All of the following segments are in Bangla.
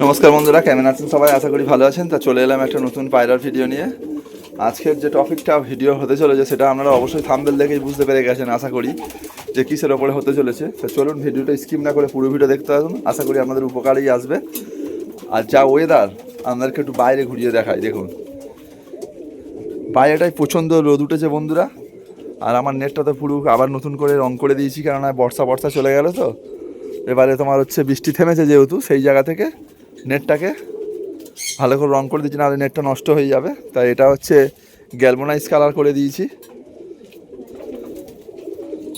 নমস্কার বন্ধুরা, কেমন আছেন সবাই? আশা করি ভালো আছেন। তা চলে এলাম একটা নতুন পায়রার ভিডিও নিয়ে। আজকের যে টপিকটা ভিডিও হতে চলেছে, সেটা আপনারা অবশ্যই থাম্বেল দেখেই বুঝতে পেরে গেছেন, আশা করি যে কিসের ওপরে হতে চলেছে। তা চলুন ভিডিওটা স্কিপ না করে পুরো ভিডিও দেখতে আসুন। আশা করি আপনাদের উপকারেই আসবে। আর যা ওয়েদার আপনাদেরকে একটু বাইরে ঘুরিয়ে দেখাই, দেখুন। বাইরেটাই প্রচণ্ড রোদ উঠেছে বন্ধুরা। আর আমার নেটটা তো পুরো আবার নতুন করে রং করে দিয়েছি, কেননা বর্ষা বর্ষা চলে গেল তো। এবারে তোমার হচ্ছে বৃষ্টি থেমেছে যেহেতু, সেই জায়গা থেকে। নেটটাকে ভালো করে রং করে দিচ্ছি নাহলে নেটটা নষ্ট হয়ে যাবে। তাই এটা হচ্ছে গ্যালমোনাইজ কালার করে দিয়েছি।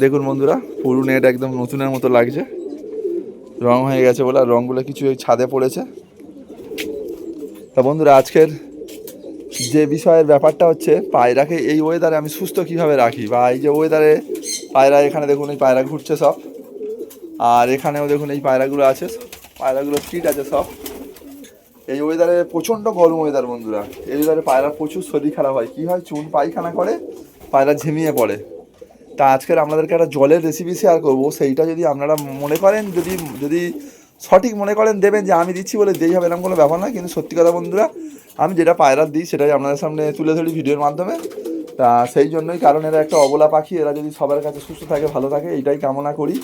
দেখুন বন্ধুরা, পুরো নেট একদম নতুনের মতো লাগছে। রং হয়ে গেছে বলে, আর রঙগুলো কিছু ছাদে পড়েছে। তা বন্ধুরা, আজকের যে বিষয়ের ব্যাপারটা হচ্ছে, পায়রাকে এই ওয়েদারে আমি সুস্থ কীভাবে রাখি? বা এই যে ওয়েদারে পায়রা এখানে দেখুন, এই পায়রা ঘুরছে সব। আর এখানেও দেখুন, এই পায়রাগুলো আছে। পায়রাগুলো ফিট আছে সব। এই ওয়েদারে প্রচণ্ড গরম ওয়েদার বন্ধুরা। এই ওয়েদারে পায়রা প্রচুর শরীর খারাপ হয়। কী হয়? চুন পায়খানা করে, পায়রা ঝিমিয়ে পড়ে। তা আজকের আপনাদেরকে একটা জলের রেসিপি শেয়ার করব। সেইটা যদি আপনারা মনে করেন, যদি যদি সঠিক মনে করেন, দেবেন যে আমি দিচ্ছি বলে দেই হবে, এরকম কোনো ব্যাপার না কিন্তু সত্যি কথা, বন্ধুরা, আমি যেটা পায়রা দিই, সেটাই আপনাদের সামনে তুলে ধরি ভিডিওর মাধ্যমে। তা সেই জন্যই, কারণ এরা একটা অবলা পাখি, এরা যদি সবার কাছে সুস্থ থাকে, ভালো থাকে, এইটাই কামনা করি।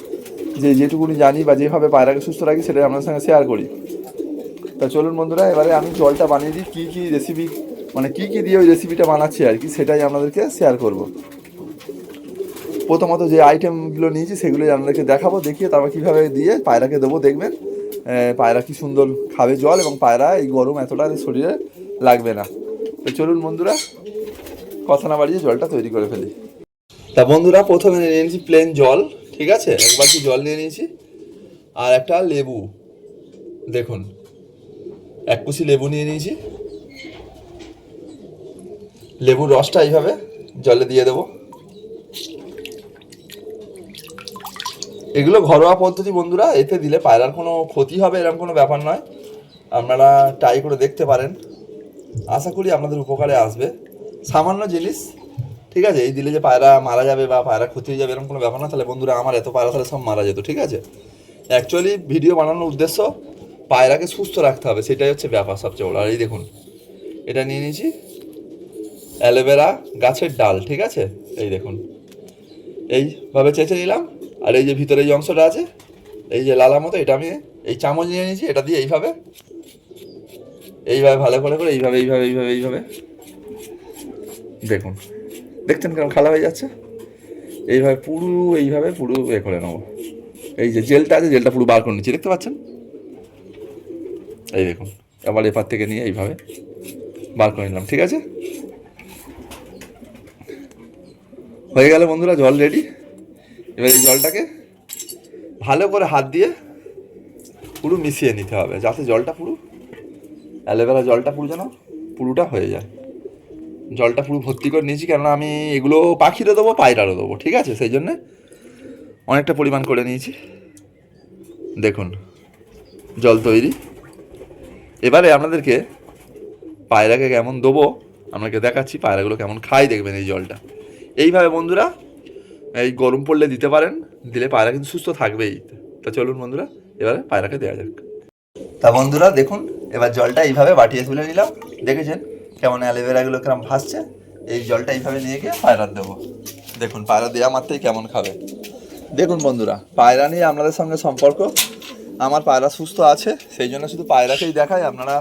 যে যেটুকুনি জানি বা যেভাবে পায়রাকে সুস্থ রাখি, সেটাই আপনাদের সঙ্গে শেয়ার করি। তা চলুন বন্ধুরা, এবারে আমি জলটা বানিয়ে দিই, কী কী রেসিপি মানে কী কী দিয়ে ওই রেসিপিটা বানাচ্ছি আর কি, সেটাই আপনাদেরকে শেয়ার করব। প্রথমত যে আইটেমগুলো নিয়েছি, সেগুলোই আপনাদেরকে দেখাবো, দেখিয়ে তারপর কীভাবে দিয়ে পায়রাকে দেবো, দেখবেন। পায়রা কি সুন্দর খাবে জল এবং পায়রা এই গরম এতটা শরীরে লাগবে না। তো চলুন বন্ধুরা, কথা না বাড়িয়ে জলটা তৈরি করে ফেলি। তা বন্ধুরা, প্রথমে নিয়ে নিয়েছি প্লেন জল, ঠিক আছে? এক বাটি জল নিয়ে নিয়েছি। আর একটা লেবু, দেখুন। এক কুচি লেবু নিয়ে নিয়েছি। লেবুর রসটা এইভাবে জলে দিয়ে দেবো। এগুলো ঘরোয়া পদ্ধতি বন্ধুরা, এতে দিলে পায়রার কোনো ক্ষতি হবে এরকম কোনো ব্যাপার নয়। আপনারা ট্রাই করে দেখতে পারেন। আশা করি আপনাদের উপকারে আসবে। সামান্য জিনিস, ঠিক আছে? এই দিলে যে পায়রা মারা যাবে বা পায়রা ক্ষতি হয়ে যাবে এরকম কোনো ব্যাপার না তাহলে বন্ধুরা, আমার এত পায়রা তাহলে সব মারা যেত, ঠিক আছে? অ্যাকচুয়ালি ভিডিও বানানোর উদ্দেশ্য পায়রাকে সুস্থ রাখতে হবে, সেটাই হচ্ছে ব্যাপার সবচেয়ে বড়। আর এই দেখুন, এটা নিয়ে নিয়েছি অ্যালোভেরা গাছের ডাল, ঠিক আছে? এই দেখুন, এইভাবে চেঁচে নিলাম, আর এই যে ভিতরে এই অংশটা আছে, এই যে লালা মতো, এটা আমি এই চামচ নিয়ে নিয়েছি, এটা দিয়ে এইভাবে এইভাবে ভালো করে করে, এইভাবে এইভাবে এইভাবে এইভাবে, দেখুন, দেখছেন কেমন খালা হয়ে যাচ্ছে? এইভাবে পুরো এইভাবে পুরো এ করে নেব। এই যে জেলটা আছে, জেলটা পুরো বার করে নিচ্ছি, দেখতে পাচ্ছেন? এই দেখুন, আবার এপার থেকে নিয়ে এইভাবে বার করে নিলাম, ঠিক আছে? হয়ে গেল বন্ধুরা, জল রেডি এবার এই জলটাকে ভালো করে হাত দিয়ে পুরো মিশিয়ে নিতে হবে, যাতে জলটা পুরো অ্যালোভেরা জলটা পুরো যেন পুরোটা হয়ে যায়। জলটা পুরো ভর্তি করে নিয়েছি, কেননা আমি এগুলো পাখিরও দেবো, পায়রারও দেবো, ঠিক আছে? সেই জন্যে অনেকটা পরিমাণ করে নিয়েছি। দেখুন, জল তৈরি। এবারে আপনাদেরকে পায়রাকে কেমন দেবো আপনাকে দেখাচ্ছি পায়রাগুলো কেমন খাই দেখবেন এই জলটা। এইভাবে বন্ধুরা, এই গরম পড়লে দিতে পারেন, দিলে পায়রা কিন্তু সুস্থ থাকবেই। তা চলুন বন্ধুরা, এবারে পায়রাকে দেওয়া যাক। তা বন্ধুরা, দেখুন, এবার জলটা এইভাবে বাটিয়ে তুলে নিলাম। দেখেছেন কেমন অ্যালোভেরাগুলো কেমন ভাসছে? এই জলটা এইভাবে নিয়ে গিয়ে পায়রার দেবো। দেখুন, পায়রা দেওয়া মাত্রই কেমন খাবে। দেখুন বন্ধুরা, পায়রা নিয়ে আপনাদের সঙ্গে সম্পর্ক আমার পায়রা সুস্থ আছে, সেই জন্য শুধু পায়রাকেই দেখাই, আপনারা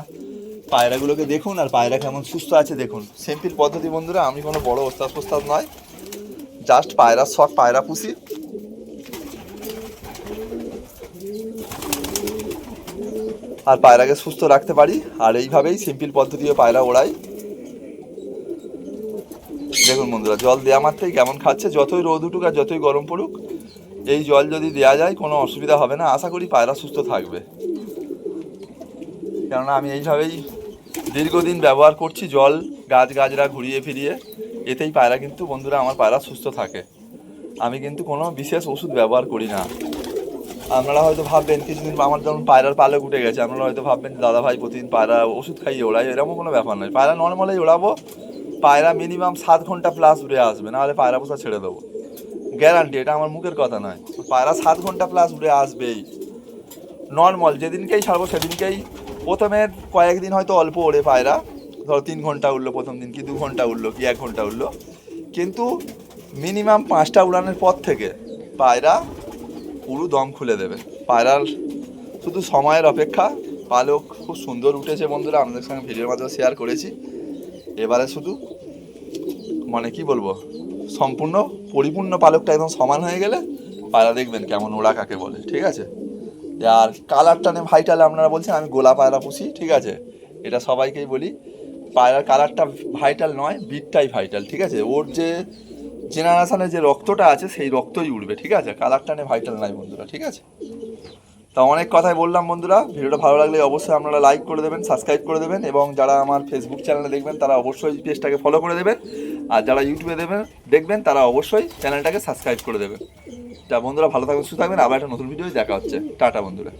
পায়রাগুলোকে দেখুন আর পায়রা কেমন সুস্থ আছে দেখুন। সিম্পল পদ্ধতি বন্ধুরা, আমি কোনো বড় ওস্তাদ ফোস্তাদ নয় জাস্ট পায়রার শখ, পায়রা পুষি আর পায়রাকে সুস্থ রাখতে পারি, আর এইভাবেই সিম্পল পদ্ধতিও পায়রা ওড়াই। দেখুন বন্ধুরা, জল দেওয়া মাত্রই কেমন খাচ্ছে, যতই রোদ উঠুক আর যতই গরম পড়ুক এই জল যদি দেওয়া যায়, কোনো অসুবিধা হবে না। আশা করি পায়রা সুস্থ থাকবে। কেননা আমি এইভাবেই দীর্ঘদিন ব্যবহার করছি জল গাছ গাছরা ঘুরিয়ে ফিরিয়ে। এতেই পায়রা কিন্তু, বন্ধুরা, আমার পায়রা সুস্থ থাকে। আমি কিন্তু কোনো বিশেষ ওষুধ ব্যবহার করি না। আপনারা হয়তো ভাববেন, কিছুদিন আমার যেমন পায়রার পালক উঠে গেছে, আপনারা হয়তো ভাববেন, দাদা ভাই, প্রতিদিন পায়রা ওষুধ খাইয়ে ওড়াই এরকম কোনো ব্যাপার নয়। পায়রা নর্মালি ওড়াবো, পায়রা মিনিমাম সাত ঘণ্টা প্লাস উড়ে আসবে, নাহলে পায়রা পোষা ছেড়ে দেবো। গ্যারান্টি, এটা আমার মুখের কথা নয়। পায়রা সাত ঘণ্টা প্লাস উড়ে আসবেই। নর্মাল যেদিনকেই ছাড়বো সেদিনকেই প্রথমে কয়েকদিন হয়তো অল্প ওড়ে পায়রা। ধরো তিন ঘণ্টা উঠল প্রথম দিন কি, দু ঘণ্টা উঠল কি, এক ঘণ্টা উঠল কিন্তু মিনিমাম পাঁচটা উড়ানের পর থেকে পায়রা পুরো দম খুলে দেবে। পায়রার শুধু সময়ের অপেক্ষা। পালক খুব সুন্দর উঠেছে বন্ধুরা, আপনাদের সঙ্গে ভিডিওর মাধ্যমে শেয়ার করেছি। এবারে শুধু মানে কি বলব? সম্পূর্ণ পরিপূর্ণ পালকটা একদম সমান হয়ে গেলে পায়রা দেখবেন কেমন ওরা কাকে বলে, ঠিক আছে? আর কালারটা নিয়ে ভাইটালে আপনারা বলছেন, আমি গোলা পায়রা পুষি, ঠিক আছে? এটা সবাইকেই বলি, পায়রার কালারটা ভাইটাল নয়, বিটটাই ভাইটাল ঠিক আছে? ওর যে জেনারেশনে যে রক্তটা আছে, সেই রক্তই উঠবে ঠিক আছে? কালারটা নিয়ে ভাইটাল নাই বন্ধুরা, ঠিক আছে? তা অনেক কথাই বললাম বন্ধুরা, ভিডিওটা ভালো লাগলে অবশ্যই আপনারা লাইক করে দেবেন সাবস্ক্রাইব করে দেবেন, এবং যারা আমার ফেসবুক চ্যানেলে দেখবেন, তারা অবশ্যই পেজটাকে ফলো করে দেবেন। আর যারা ইউটিউবে দেবেন, দেখবেন তারা অবশ্যই চ্যানেলটাকে সাবস্ক্রাইব করে দেবেন তা বন্ধুরা, ভালো থাকবেন, সুস্থ থাকবেন। আবার একটা নতুন ভিডিও দেখা হচ্ছে। টাটা বন্ধুরা।